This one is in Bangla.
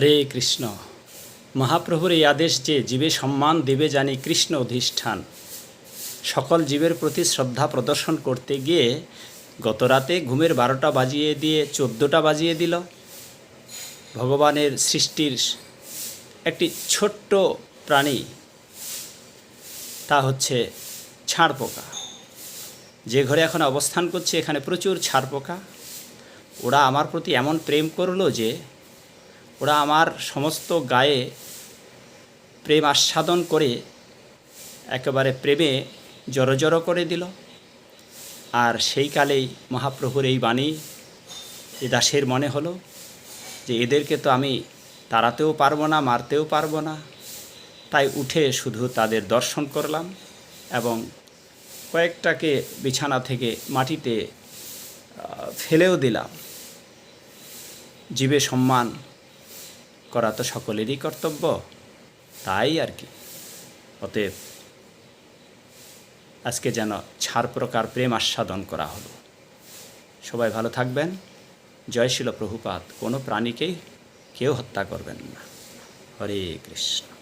হরে কৃষ্ণ। মহাপ্রভুর এই আদেশ যে জীবে সম্মান দেবে জানি কৃষ্ণ অধিষ্ঠান। সকল জীবের প্রতি শ্রদ্ধা প্রদর্শন করতে গিয়ে গত রাতে ঘুমের বারোটা বাজিয়ে দিয়ে চোদ্দোটা বাজিয়ে দিল। ভগবানের সৃষ্টির একটি ছোট্ট প্রাণী, তা হচ্ছে ছাড় পোকা যে ঘরে এখন অবস্থান করছে, এখানে প্রচুর ছাড় পোকা ওরা আমার প্রতি এমন প্রেম করল যে ওরা আমার সমস্ত গায়ে প্রেম আস্বাদন করে একেবারে প্রেমে জড়ো জড়ো করে দিল। আর সেই কালেই মহাপ্রভুর এই বাণী এ দাসের মনে হলো যে এদেরকে তো আমি তাড়াতেও পারব না, মারতেও পারব না। তাই উঠে শুধু তাদের দর্শন করলাম এবং কয়েকটাকে বিছানা থেকে মাটিতে ফেলেও দিলাম। জীবে সম্মান করা তো সকলেরই কর্তব্য। তাই আর কি। অতএব আজকে যেন ছাড় প্রকার প্রেম আস্বাদন করা হলো। সবাই ভালো থাকবেন। জয়শীল প্রভুপাত। কোনো প্রাণীকেই কেউ হত্যা করবেন না। হরে কৃষ্ণ।